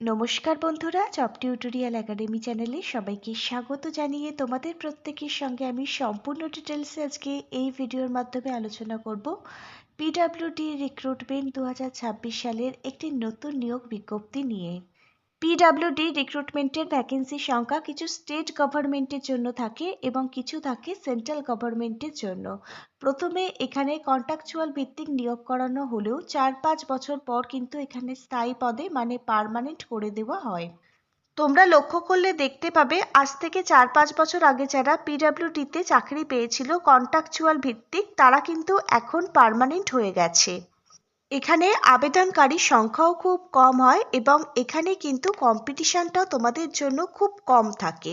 নমস্কার বন্ধুরা job tutorial academy চ্যানেলে সবাইকে স্বাগত জানিয়ে তোমাদের প্রত্যেকের সঙ্গে আমি সম্পূর্ণ ডিটেলসে আজকে এই ভিডিওর মাধ্যমে আলোচনা করব। পিডাব্লিউডি রিক্রুটমেন্ট দু হাজার ছাব্বিশ সালের একটি নতুন নিয়োগ বিজ্ঞপ্তি নিয়ে। পিডাব্লিউডি রিক্রুটমেন্টের ভ্যাকেন্সি সংখ্যা কিছু স্টেট গভর্নমেন্টের জন্য থাকে এবং কিছু থাকে সেন্ট্রাল গভর্নমেন্টের জন্য। প্রথমে এখানে কন্ট্রাকচুয়াল ভিত্তিক নিয়োগ করানো হলেও চার পাঁচ বছর পর কিন্তু এখানে স্থায়ী পদে মানে পার্মানেন্ট করে দেওয়া হয়। তোমরা লক্ষ্য করলে দেখতে পাবে, আজ থেকে চার পাঁচ বছর আগে যারা পিডাব্লিউডিতে চাকরি পেয়েছিল কন্ট্রাকচুয়াল ভিত্তিক, তারা কিন্তু এখন পার্মানেন্ট হয়ে গেছে। এখানে আবেদনকারী সংখ্যাও খুব কম হয় এবং এখানে কিন্তু কম্পিটিশানটাও তোমাদের জন্য খুব কম থাকে।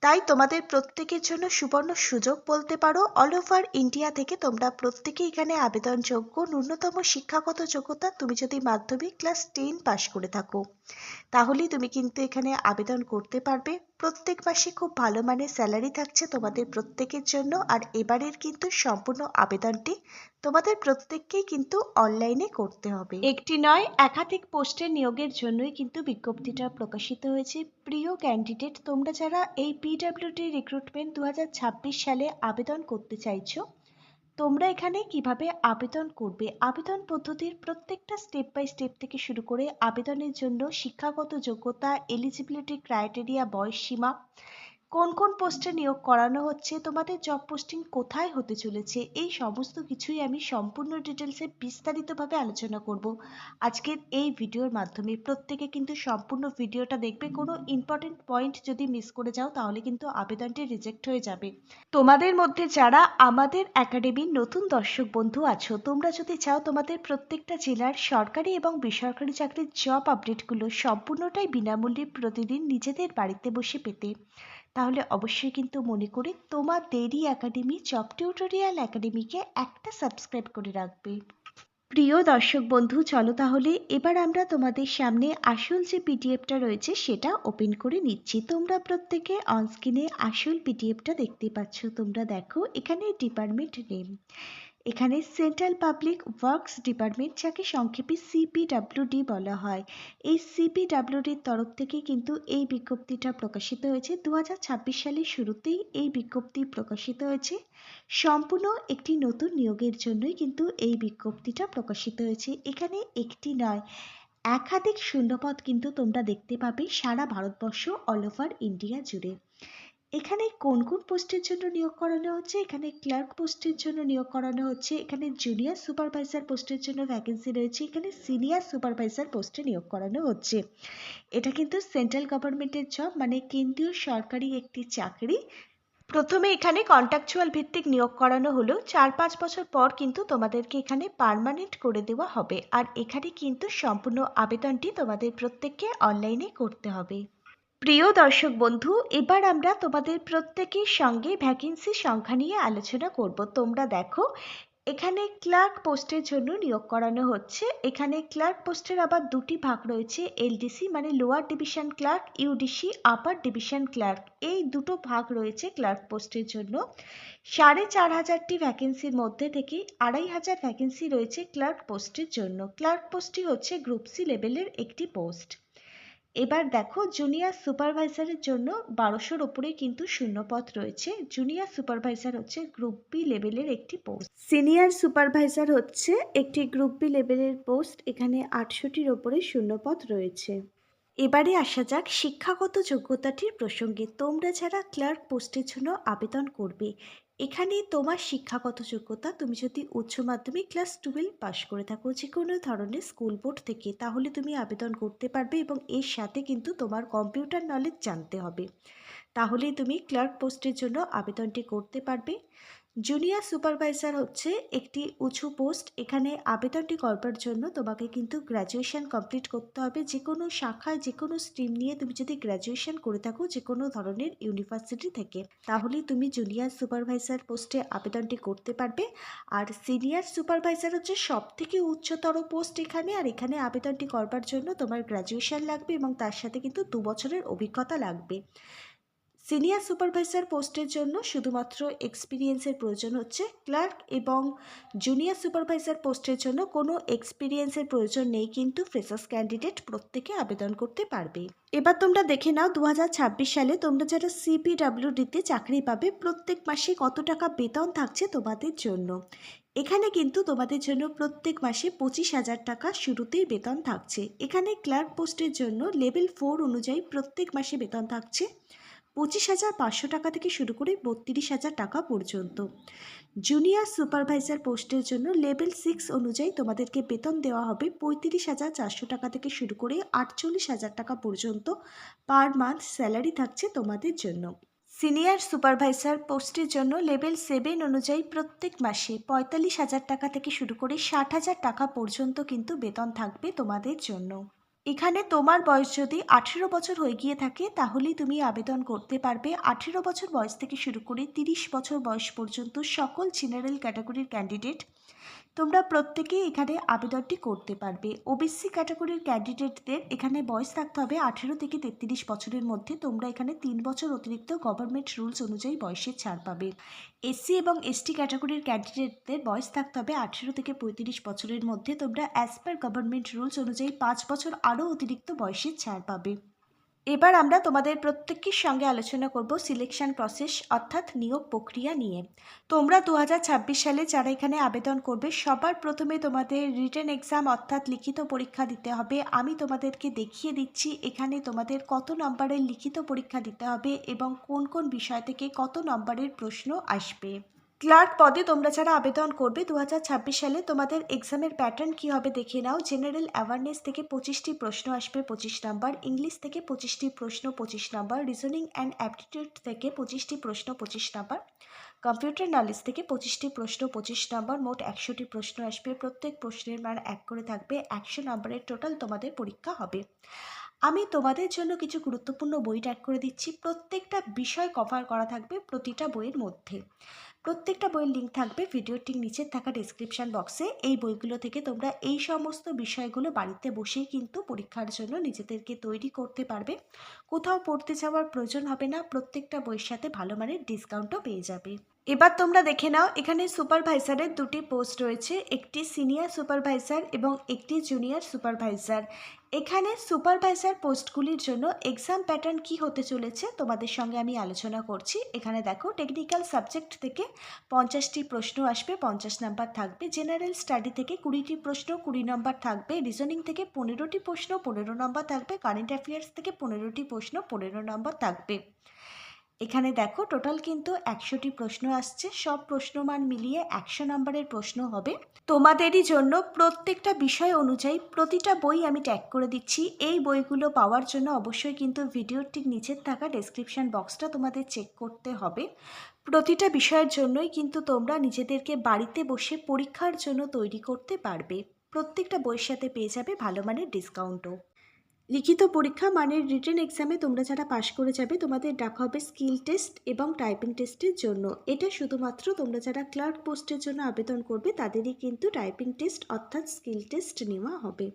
তাই তোমাদের প্রত্যেকের জন্য সুবর্ণ সুযোগ বলতে পারো অল ওভার ইন্ডিয়া থেকে তোমরা প্রত্যেকে এখানে আবেদনযোগ্য ন্যূনতম শিক্ষাগত যোগ্যতা তুমি যদি মাধ্যমিক ক্লাস টেন পাশ করে থাকো। তাহলেই তুমি কিন্তু এখানে আবেদন করতে পারবে। প্রত্যেক মাসে খুব ভালো মানের স্যালারি থাকছে তোমাদের প্রত্যেকের জন্য আর এবারের কিন্তু সম্পূর্ণ আবেদনটি তোমাদের প্রত্যেককেই কিন্তু অনলাইনে করতে হবে। একটি নয়, একাধিক পোস্টের নিয়োগের জন্যই কিন্তু বিজ্ঞপ্তিটা প্রকাশিত হয়েছে। প্রিয় ক্যান্ডিডেট তোমরা যারা এই পিডাব্লিউডি রিক্রুটমেন্ট দু হাজার ছাব্বিশ সালে আবেদন করতে চাইছো তোমরা এখানে কীভাবে আবেদন করবে? আবেদন পদ্ধতির প্রত্যেকটা স্টেপ বাই স্টেপ থেকে শুরু করে আবেদনের জন্য শিক্ষাগত যোগ্যতা এলিজিবিলিটি ক্রাইটেরিয়া বয়স সীমা কোন কোন পোস্টে নিয়োগ করানো হচ্ছে, তোমাদের জব পোস্টিং কোথায় হতে চলেছে, এই সমস্ত কিছুই আমি সম্পূর্ণ ডিটেলসে বিস্তারিতভাবে আলোচনা করব। আজকের এই ভিডিওর মাধ্যমে প্রত্যেকে কিন্তু সম্পূর্ণ ভিডিওটা দেখবে, কোনো ইম্পর্টেন্ট পয়েন্ট যদি মিস করে যাও, তাহলে কিন্তু আবেদনটি রিজেক্ট হয়ে যাবে। তোমাদের মধ্যে যারা আমাদের একাডেমির নতুন দর্শক বন্ধু আছো, তোমরা যদি চাও তোমাদের প্রত্যেকটা জেলার সরকারি এবং বেসরকারি চাকরির জব আপডেটগুলো সম্পূর্ণটাই বিনামূল্যে প্রতিদিন নিজেদের বাড়িতে বসে পেতে তাহলে অবশ্যই কিন্তু মনে করে তোমার দেরি একাডেমি চপ টিউটোরিয়াল একাডেমিকে একটা সাবস্ক্রাইব করে রাখবে। প্রিয় দর্শক বন্ধু, চলো তাহলে এবার আমরা তোমাদের সামনে আসল যে পিডিএফটা রয়েছে সেটা ওপেন করে নিচ্ছি। তোমরা প্রত্যেকে অনস্ক্রিনে আসল পিডিএফটা দেখতে পাচ্ছ। তোমরা দেখো এখানে ডিপার্টমেন্ট নেম এখানে সেন্ট্রাল পাবলিক ওয়ার্কস ডিপার্টমেন্ট যাকে সংক্ষেপে সিপিডাব্লিউডি বলা হয়। এই সিপিডাব্লিউডির তরফ থেকে কিন্তু এই বিজ্ঞপ্তিটা প্রকাশিত হয়েছে। দু হাজার ছাব্বিশ সালের শুরুতেই এই বিজ্ঞপ্তি প্রকাশিত হয়েছে। সম্পূর্ণ একটি নতুন নিয়োগের জন্যই কিন্তু এই বিজ্ঞপ্তিটা প্রকাশিত হয়েছে। এখানে একটি নয়, একাধিক শূন্যপদ কিন্তু তোমরা দেখতে পাবে সারা ভারতবর্ষ অল ওভার ইন্ডিয়া জুড়ে। এখানে কোন কোন পোস্টের জন্য নিয়োগ করানো হচ্ছে? এখানে ক্লার্ক পোস্টের জন্য নিয়োগ করানো হচ্ছে। এখানে জুনিয়র সুপারভাইজার পোস্টের জন্য ভ্যাকেন্সি রয়েছে। এখানে সিনিয়র সুপারভাইজার পোস্টে নিয়োগ করানো হচ্ছে। এটা কিন্তু সেন্ট্রাল গভর্নমেন্টের জব মানে কেন্দ্রীয় সরকারি একটি চাকরি। প্রথমে এখানে কন্ট্রাকচুয়াল ভিত্তিক নিয়োগ করানো হলো। চার পাঁচ বছর পর কিন্তু তোমাদেরকে এখানে পার্মানেন্ট করে দেওয়া হবে। আর এখানে কিন্তু সম্পূর্ণ আবেদনটি তোমাদের প্রত্যেককে অনলাইনে করতে হবে। প্রিয় দর্শক বন্ধু, এবার আমরা তোমাদের প্রত্যেকের সঙ্গে ভ্যাকেন্সি সংখ্যা নিয়ে আলোচনা করব। তোমরা দেখো, এখানে ক্লার্ক পোস্টের জন্য নিয়োগ করানো হচ্ছে। এখানে ক্লার্ক পোস্টের আবার দুটি ভাগ রয়েছে এলডিসি মানে lower division clerk UDC upper division clerk এই দুটো ভাগ রয়েছে ক্লার্ক পোস্টের জন্য। সাড়ে চার হাজারটি ভ্যাকেন্সির মধ্যে থেকে আড়াই হাজার ভ্যাকেন্সি রয়েছে ক্লার্ক পোস্টের জন্য। ক্লার্ক পোস্টটি হচ্ছে গ্রুপ সি লেভেলের একটি পোস্ট এবার দেখো জুনিয়র সুপারভাইজারের জন্য বারোশোর ওপরে কিন্তু শূন্যপদ রয়েছে। জুনিয়র সুপারভাইজার হচ্ছে গ্রুপ বি লেভেলের একটি পোস্ট সিনিয়র সুপারভাইজার হচ্ছে একটি গ্রুপ বি লেভেলের পোস্ট এখানে আটশোটির ওপরে শূন্যপদ রয়েছে। এবারে আসা যাক শিক্ষাগত যোগ্যতাটির প্রসঙ্গে। তোমরা যারা ক্লার্ক পোস্টের জন্য আবেদন করবে এখানে তোমার শিক্ষাগত যোগ্যতা তুমি যদি উচ্চ মাধ্যমিক ক্লাস টুয়েলভ পাস করে থাকো যে কোনো ধরনের স্কুল বোর্ড থেকে, তাহলে তুমি আবেদন করতে পারবে এবং এর সাথে কিন্তু তোমার কম্পিউটার নলেজ জানতে হবে। তাহলে তুমি ক্লার্ক পোস্টের জন্য আবেদনটি করতে পারবে। জুনিয়র সুপারভাইজার হচ্ছে একটি উঁচু পোস্ট এখানে আবেদনটি করবার জন্য তোমাকে কিন্তু গ্র্যাজুয়েশন কমপ্লিট করতে হবে। যে কোনো শাখায় যে কোনো স্ট্রিম নিয়ে তুমি যদি গ্র্যাজুয়েশন করে থাকো যে কোনো ধরনের ইউনিভার্সিটি থেকে, তাহলে তুমি জুনিয়র সুপারভাইজার পোস্টে আবেদনটি করতে পারবে। আর সিনিয়র সুপারভাইজার হচ্ছে সব থেকে উচ্চতর পোস্ট এখানে, আর এখানে আবেদনটি করবার জন্য তোমার গ্র্যাজুয়েশন লাগবে এবং তার সাথে কিন্তু দু বছরের অভিজ্ঞতা লাগবে। সিনিয়র সুপারভাইজার পোস্টের জন্য শুধুমাত্র এক্সপিরিয়েন্সের প্রয়োজন হচ্ছে ক্লার্ক এবং জুনিয়র সুপারভাইজার পোস্টের জন্য কোনো এক্সপিরিয়েন্সের প্রয়োজন নেই, কিন্তু ফ্রেশার্স ক্যান্ডিডেট প্রত্যেকে আবেদন করতে পারবে। এবার তোমরা দেখে নাও দু হাজার ছাব্বিশ সালে তোমরা যারা সিপিডাব্লিউডিতে চাকরি পাবে, প্রত্যেক মাসে কত টাকা বেতন থাকছে তোমাদের জন্য? এখানে কিন্তু তোমাদের জন্য প্রত্যেক মাসে পঁচিশ হাজার টাকা শুরুতেই বেতন থাকছে। এখানে ক্লার্ক পোস্টের জন্য লেভেল ফোর অনুযায়ী প্রত্যেক মাসে বেতন থাকছে পঁচিশ হাজার পাঁচশো টাকা থেকে শুরু করে বত্রিশ হাজার টাকা পর্যন্ত। জুনিয়র সুপারভাইজার পোস্টের জন্য লেভেল সিক্স অনুযায়ী তোমাদেরকে বেতন দেওয়া হবে পঁয়ত্রিশ হাজার চারশো টাকা থেকে শুরু করে আটচল্লিশ হাজার টাকা পর্যন্ত পার মান্থ স্যালারি থাকছে তোমাদের জন্য। সিনিয়র সুপারভাইজার পোস্টের জন্য লেভেল সেভেন অনুযায়ী প্রত্যেক মাসে পঁয়তাল্লিশ হাজার টাকা থেকে শুরু করে ষাট হাজার টাকা পর্যন্ত কিন্তু বেতন থাকবে তোমাদের জন্য। এখানে তোমার বয়স যদি আঠেরো বছর হয়ে গিয়ে থাকে, তাহলেই তুমি আবেদন করতে পারবে। আঠেরো বছর বয়স থেকে শুরু করে তিরিশ বছর বয়স পর্যন্ত সকল জেনারেল ক্যাটাগরির ক্যান্ডিডেট তোমরা প্রত্যেকেই এখানে আবেদনটি করতে পারবে। ওবিসি ক্যাটাগরির ক্যান্ডিডেটদের এখানে বয়স থাকতে হবে আঠেরো থেকে তেত্রিশ বছরের মধ্যে। তোমরা এখানে তিন বছর অতিরিক্ত গভর্নমেন্ট রুলস অনুযায়ী বয়সের ছাড় পাবে। এসসি এবং এসটি ক্যাটাগরির ক্যান্ডিডেটদের বয়স থাকতে হবে আঠেরো থেকে পঁয়ত্রিশ বছরের মধ্যে। তোমরা অ্যাজ পার গভর্নমেন্ট রুলস অনুযায়ী পাঁচ বছর আরও অতিরিক্ত বয়সের ছাড় পাবে। এবার আমরা তোমাদের প্রত্যেকের সঙ্গে আলোচনা করব সিলেকশন প্রসেস অর্থাৎ নিয়োগ প্রক্রিয়া নিয়ে। তোমরা দু হাজার ছাব্বিশ সালে যারা এখানে আবেদন করবে, সবার প্রথমে তোমাদের রিটেন এক্সাম অর্থাৎ লিখিত পরীক্ষা দিতে হবে। আমি তোমাদেরকে দেখিয়ে দিচ্ছি এখানে তোমাদের কত নম্বরের লিখিত পরীক্ষা দিতে হবে এবং কোন কোন বিষয় থেকে কত নম্বরের প্রশ্ন আসবে। ক্লার্ক পদে তোমরা যারা আবেদন করবে দু হাজার ছাব্বিশ সালে তোমাদের এক্সামের প্যাটার্ন কী হবে দেখে নাও। জেনারেল অ্যাওয়ারনেস থেকে পঁচিশটি প্রশ্ন আসবে, পঁচিশ নাম্বার। ইংলিশ থেকে পঁচিশটি প্রশ্ন, পঁচিশ নাম্বার। রিজনিং অ্যান্ড অ্যাপটিটিউড থেকে পঁচিশটি প্রশ্ন, পঁচিশ নাম্বার। কম্পিউটার নলেজ থেকে পঁচিশটি প্রশ্ন, পঁচিশ নাম্বার। মোট একশোটি প্রশ্ন আসবে। প্রত্যেক প্রশ্নের মান এক করে থাকবে। একশো নাম্বারের টোটাল তোমাদের পরীক্ষা হবে। আমি তোমাদের জন্য কিছু গুরুত্বপূর্ণ বই ট্যাগ করে দিচ্ছি। প্রত্যেকটা বিষয় কভার করা থাকবে প্রতিটা বইয়ের মধ্যে। প্রত্যেকটা বইয়ের লিঙ্ক থাকবে ভিডিওটির নিচে থাকা ডিসক্রিপশান বক্সে এই বইগুলো থেকে তোমরা এই সমস্ত বিষয়গুলো বাড়িতে বসেই কিন্তু পরীক্ষার জন্য নিজেদেরকে তৈরি করতে পারবে। কোথাও পড়তে যাওয়ার প্রয়োজন হবে না, প্রত্যেকটা বইয়ের সাথে ভালো মানের ডিসকাউন্টও পেয়ে যাবে। এবার তোমরা দেখে নাও, এখানে সুপারভাইজারের দুটি পোস্ট রয়েছে, একটি সিনিয়র সুপারভাইজার এবং একটি জুনিয়র সুপারভাইজার এখানে সুপারভাইজার পোস্টগুলির জন্য এক্সাম প্যাটার্ন কি হতে চলেছে তোমাদের সঙ্গে আমি আলোচনা করছি। এখানে দেখো, টেকনিক্যাল সাবজেক্ট থেকে পঞ্চাশটি প্রশ্ন আসবে, পঞ্চাশ নাম্বার থাকবে, জেনারেল স্টাডি থেকে কুড়িটি প্রশ্ন, কুড়ি নম্বর থাকবে, রিজনিং থেকে পনেরোটি প্রশ্ন, পনেরো নম্বর থাকবে, কারেন্ট অ্যাফেয়ার্স থেকে পনেরোটি প্রশ্ন, পনেরো নম্বর থাকবে। এখানে দেখো টোটাল কিন্তু একশোটি প্রশ্ন আসছে। সব প্রশ্নমান মিলিয়ে একশো নম্বরের প্রশ্ন হবে। তোমাদেরই জন্য প্রত্যেকটা বিষয় অনুযায়ী প্রতিটা বই আমি ট্যাগ করে দিচ্ছি। এই বইগুলো পাওয়ার জন্য অবশ্যই কিন্তু ভিডিওর ঠিক নিচের থাকা ডেসক্রিপশন বক্সটা তোমাদের চেক করতে হবে। প্রতিটা বিষয়ের জন্যই কিন্তু তোমরা নিজেদেরকে বাড়িতে বসে পরীক্ষার জন্য তৈরি করতে পারবে। প্রত্যেকটা বইয়ের সাথে পেয়ে যাবে ভালো মানের ডিসকাউন্টও লিখিত পরীক্ষা মানের রিটেন এক্সামে তোমরা যারা পাশ করে যাবে, তোমাদের ডাকা হবে স্কিল টেস্ট এবং টাইপিং টেস্টের জন্য। এটা শুধুমাত্র তোমরা যারা ক্লার্ক পোস্টের জন্য আবেদন করবে, তাদেরই কিন্তু টাইপিং টেস্ট অর্থাৎ স্কিল টেস্ট নেওয়া হবে।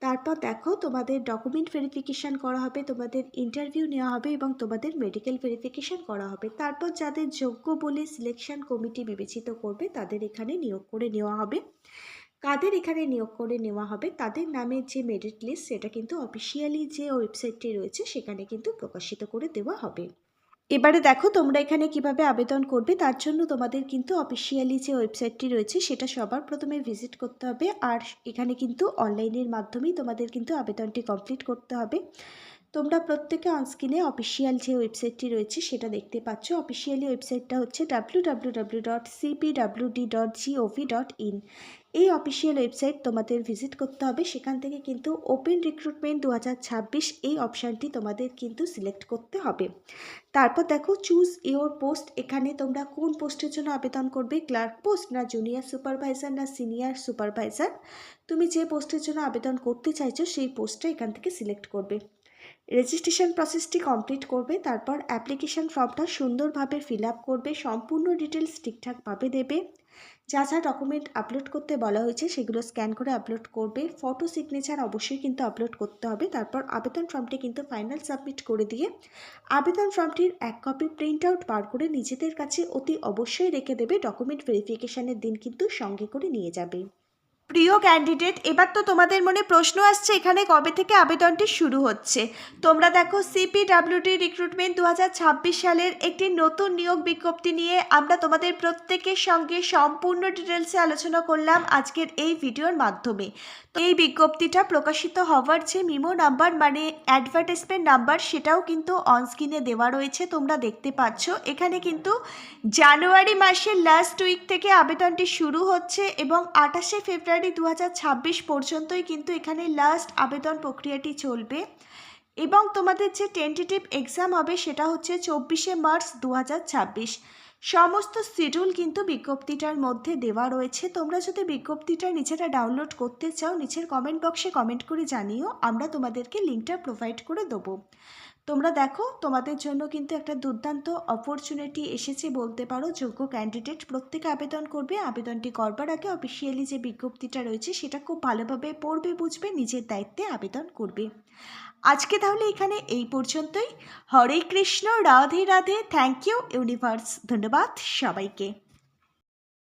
তারপর দেখো, তোমাদের ডকুমেন্ট ভেরিফিকেশান করা হবে, তোমাদের ইন্টারভিউ নেওয়া হবে এবং তোমাদের মেডিকেল ভেরিফিকেশান করা হবে। তারপর যাদের যোগ্য বলে সিলেকশন কমিটি বিবেচিত করবে, তাদের এখানে নিয়োগ করে নেওয়া হবে। কাদের এখানে নিয়োগ করে নেওয়া হবে, তাদের নামে যে মেরিট লিস্ট, সেটা কিন্তু অফিসিয়ালি যে ওয়েবসাইটটি রয়েছে, সেখানে কিন্তু প্রকাশিত করে দেওয়া হবে। এবারে দেখো তোমরা এখানে কীভাবে আবেদন করবে, তার জন্য তোমাদের কিন্তু অফিসিয়ালি যে ওয়েবসাইটটি রয়েছে, সেটা সবার প্রথমে ভিজিট করতে হবে, আর এখানে কিন্তু অনলাইনের মাধ্যমেই তোমাদের কিন্তু আবেদনটি কমপ্লিট করতে হবে। তোমরা প্রত্যেকে অনস্ক্রিনে অফিসিয়াল যে ওয়েবসাইটটি রয়েছে, সেটা দেখতে পাচ্ছ। অফিসিয়ালি ওয়েবসাইটটা হচ্ছে W W W dot CPWD dot GOV dot in এই অফিসিয়াল ওয়েবসাইট তোমাদের ভিজিট করতে হবে। সেখান থেকে কিন্তু ওপেন রিক্রুটমেন্ট দু হাজার ছাব্বিশ এই অপশানটি তোমাদের কিন্তু সিলেক্ট করতে হবে। তারপর দেখো চুজ ইওর পোস্ট এখানে তোমরা কোন পোস্টের জন্য আবেদন করবে? ক্লার্ক পোস্ট না জুনিয়র সুপারভাইজার না সিনিয়র সুপারভাইজার তুমি যে পোস্টের জন্য আবেদন করতে চাইছো, সেই পোস্টটা এখান থেকে সিলেক্ট করবে। রেজিস্ট্রেশন প্রসেসটি কমপ্লিট করবে। তারপর অ্যাপ্লিকেশন ফর্মটা সুন্দরভাবে ফিল আপ করবে। সম্পূর্ণ ডিটেলস ঠিকঠাকভাবে দেবে। যা যা ডকুমেন্ট আপলোড করতে বলা হয়েছে সেগুলো স্ক্যান করে আপলোড করবে। ফটো সিগনেচার অবশ্যই কিন্তু আপলোড করতে হবে। তারপর আবেদন ফর্মটি কিন্তু ফাইনাল সাবমিট করে দিয়ে আবেদন ফর্মটির এক কপি প্রিন্ট আউট বার করে নিজেদের কাছে অতি অবশ্যই রেখে দেবে। ডকুমেন্ট ভেরিফিকেশানের দিন কিন্তু সঙ্গে করে নিয়ে যাবে। প্রিয় ক্যান্ডিডেট এবার তো তোমাদের মনে প্রশ্ন আসছে এখানে কবে থেকে আবেদনটি শুরু হচ্ছে। তোমরা দেখো সিপিডাব্লিউডি রিক্রুটমেন্ট দু হাজার ছাব্বিশ সালের একটি নতুন নিয়োগ বিজ্ঞপ্তি নিয়ে আমরা তোমাদের প্রত্যেকের সঙ্গে সম্পূর্ণ ডিটেলসে আলোচনা করলাম আজকের এই ভিডিওর মাধ্যমে। তো এই বিজ্ঞপ্তিটা প্রকাশিত হওয়ার যে মিমো নাম্বার মানে অ্যাডভার্টাইজমেন্ট নাম্বার সেটাও কিন্তু অনস্ক্রিনে দেওয়া রয়েছে, তোমরা দেখতে পাচ্ছ। এখানে কিন্তু জানুয়ারি মাসের লাস্ট উইক থেকে আবেদনটি শুরু হচ্ছে এবং আঠাশে ফেব্রুয়ারি দু হাজার ছাব্বিশ পর্যন্তই কিন্তু এখানে লাস্ট আবেদন প্রক্রিয়াটি চলবে। এবং তোমাদের যে টেন্টেটিভ এক্সাম হবে সেটা হচ্ছে চব্বিশে মার্চ দু হাজার ছাব্বিশ। সমস্ত শিডিউল কিন্তু বিজ্ঞপ্তিটার মধ্যে দেওয়া রয়েছে। তোমরা যদি বিজ্ঞপ্তিটা নিজেরা ডাউনলোড করতে চাও, নিচের কমেন্ট বক্সে কমেন্ট করে জানিও, আমরা তোমাদেরকে লিঙ্কটা প্রোভাইড করে দেবো। তোমরা দেখো, তোমাদের জন্য কিন্তু একটা দুর্দান্ত অপরচুনিটি এসেছে বলতে পারো। যোগ্য ক্যান্ডিডেট প্রত্যেকে আবেদন করবে। আবেদনটি করবার আগে অফিসিয়ালি যে বিজ্ঞপ্তিটা রয়েছে, সেটা খুব ভালোভাবে পড়বে, বুঝবে, নিজের দায়িত্বে আবেদন করবে। আজকে তাহলে এখানে এই পর্যন্তই। Hare Krishna, Radhe Radhe. Thank you universe ধন্যবাদ সবাইকে।